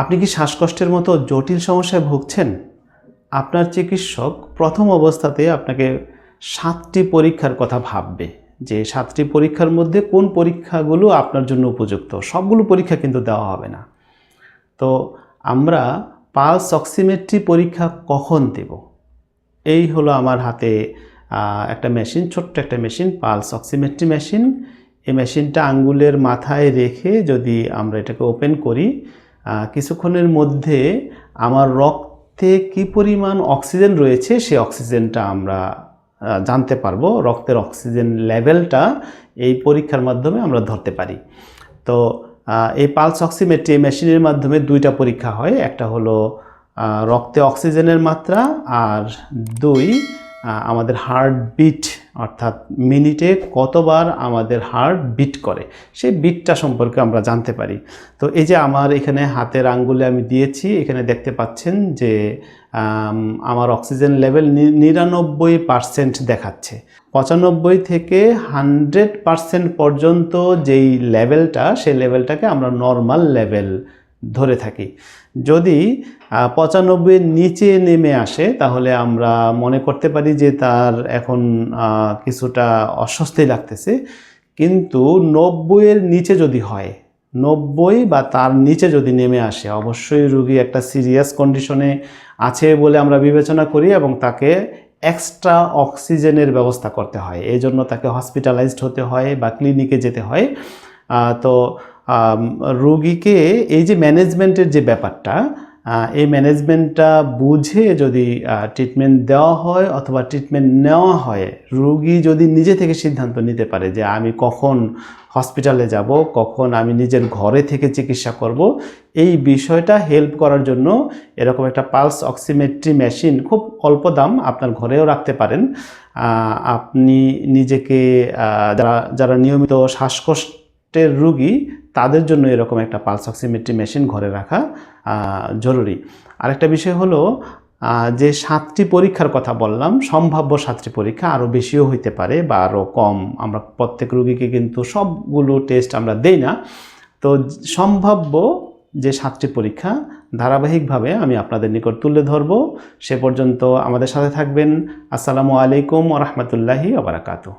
আপনি কি শ্বাসকষ্টের মতো জটিল সমস্যায় ভুগছেন? আপনার চিকিৎসক প্রথম অবস্থাতে আপনাকে সাতটি পরীক্ষার কথা ভাববে যে সাতটি পরীক্ষার মধ্যে কোন পরীক্ষাগুলো আপনার জন্য উপযুক্ত? সবগুলো পরীক্ষা কিন্তু দেওয়া হবে না। তো আমরা পালস অক্সিমেট্রি পরীক্ষা কখন দেব? এই হলো আমার হাতে একটা মেশিন, ছোট্ট একটা মেশিন, পালস অক্সিমেট্রি মেশিন। এই মেশিনটা আঙ্গুলের মাথায় রেখে যদি আমরা এটাকে ওপেন করি কিছুক্ষণের মধ্যে আমার রক্তে কি পরিমাণ অক্সিজেন রয়েছে সেই অক্সিজেনটা আমরা জানতে পারব। রক্তের অক্সিজেন লেভেলটা এই পরীক্ষার মাধ্যমে আমরা ধরতে পারি। তো এই পালস অক্সিমেট্রি মেশিনের মাধ্যমে দুইটা পরীক্ষা হয়। একটা হলো রক্তে অক্সিজেনের মাত্রা আর দুই আমাদের হার্ট বিট অর্থাৎ মিনিটে কতবার আমাদের হার্ট বিট করে, সেই বিটটা সম্পর্কে আমরা জানতে পারি। তো এই যে আমার এখানে হাতের আঙ্গুলে আমি দিয়েছি, এখানে দেখতে পাচ্ছেন যে আমার অক্সিজেন লেভেল নিরানব্বই পার্সেন্ট দেখাচ্ছে। পঁচানব্বই থেকে হান্ড্রেড পার্সেন্ট পর্যন্ত যেই লেভেলটা সেই লেভেলটাকে আমরা নর্মাল লেভেল ধরে থাকি। যদি পঁচানব্বইয়ের নিচে নেমে আসে, তাহলে আমরা মনে করতে পারি যে তার এখন কিছুটা অস্বস্তি লাগতেছে। কিন্তু নব্বইয়ের নিচে যদি হয়, নব্বই বা তার নিচে যদি নেমে আসে, অবশ্যই রুগী একটা সিরিয়াস কন্ডিশনে আছে বলে আমরা বিবেচনা করি এবং তাকে এক্সট্রা অক্সিজেনের ব্যবস্থা করতে হয়। এই জন্য তাকে হসপিটালাইজড হতে হয় বা ক্লিনিকে যেতে হয়। তো রুগীকে এই যে ম্যানেজমেন্টের যে ব্যাপারটা এই ম্যানেজমেন্টটা বুঝে যদি ট্রিটমেন্ট দেওয়া হয় অথবা ট্রিটমেন্ট নেওয়া হয়, রুগী যদি নিজে থেকে সিদ্ধান্ত নিতে পারে যে আমি কখন হসপিটালে যাব, কখন আমি নিজের ঘরে থেকে চিকিৎসা করব, এই বিষয়টা হেল্প করার জন্য এরকম একটা পালস অক্সিমেট্রি মেশিন খুব অল্প দাম আপনার ঘরেও রাখতে পারেন। আপনি নিজেকে যারা যারা নিয়মিত শ্বাসকষ্টের রুগী তাদের জন্য এরকম একটা পালস অক্সিমেট্রি মেশিন ঘরে রাখা জরুরি। আরেকটা বিষয় হলো যে সাতটি পরীক্ষার কথা বললাম, সম্ভাব্য সাতটি পরীক্ষা আরও বেশিও হইতে পারে বা আরও কম। আমরা প্রত্যেক রুগীকে কিন্তু সবগুলো টেস্ট আমরা দেই না। তো সম্ভাব্য যে সাতটি পরীক্ষা, ধারাবাহিকভাবে আমি আপনাদের নিকট তুলে ধরব। সে পর্যন্ত আমাদের সাথে থাকবেন। আসসালামু আলাইকুম ও রহমতুল্লাহি আবরাকাতু